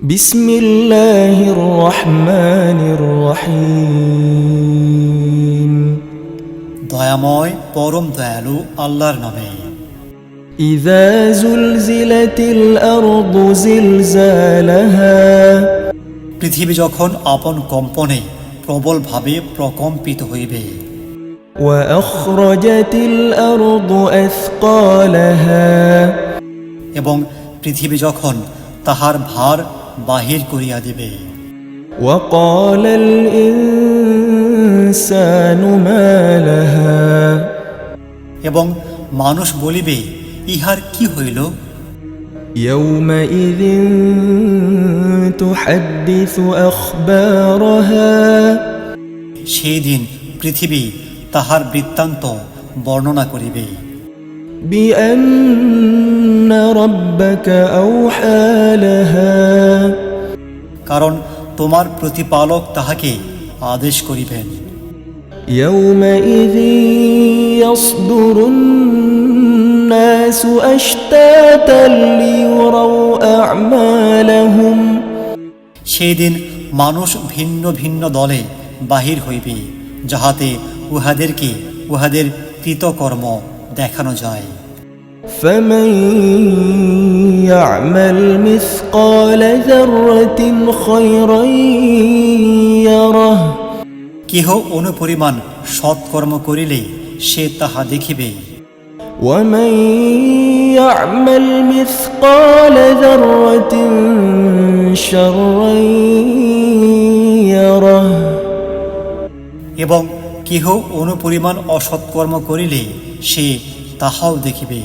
بسم الله الرحمن الرحيم দয়াময় পরম দয়ালু আল্লাহর নামে إذا زلزلت الأرض زلزالها পৃথিবী যখন আপন কম্পনে প্রবলভাবে প্রকম্পিত হইবে وأخرجت الأرض أثقالها এবং পৃথিবী যখন তাহার ভার বাহির করিয়া দিবে وقال الإنسان ما لها এবং মানুষ বলিবে ইহার কি হইল يومئذ تحدث أخبارها সেই দিন পৃথিবী তাহার বৃত্তান্ত বর্ণনা করিবে بأن ربك أوحى لها কারণ তোমার প্রতিপালক তাহাকে আদেশ করিবেন يومئذ يصدر الناس أشتاتا ليروا أعمالهم সেই দিন মানুষ ভিন্ন ভিন্ন দলে বাহির হইবে যাহাতে উহাদেরকে উহাদের কৃতকর্ম দেখানো যায় فمن يعمل مثقال ذرة خيرا يره কেহ অনুপরিমাণ সৎকর্ম করিলে সে তাহা দেখিবে ومن يعمل مثقال ذرة شرا يره এবং কেহ অনুপরিমাণ অসৎকর্ম করিলে সে তাহাও দেখিবে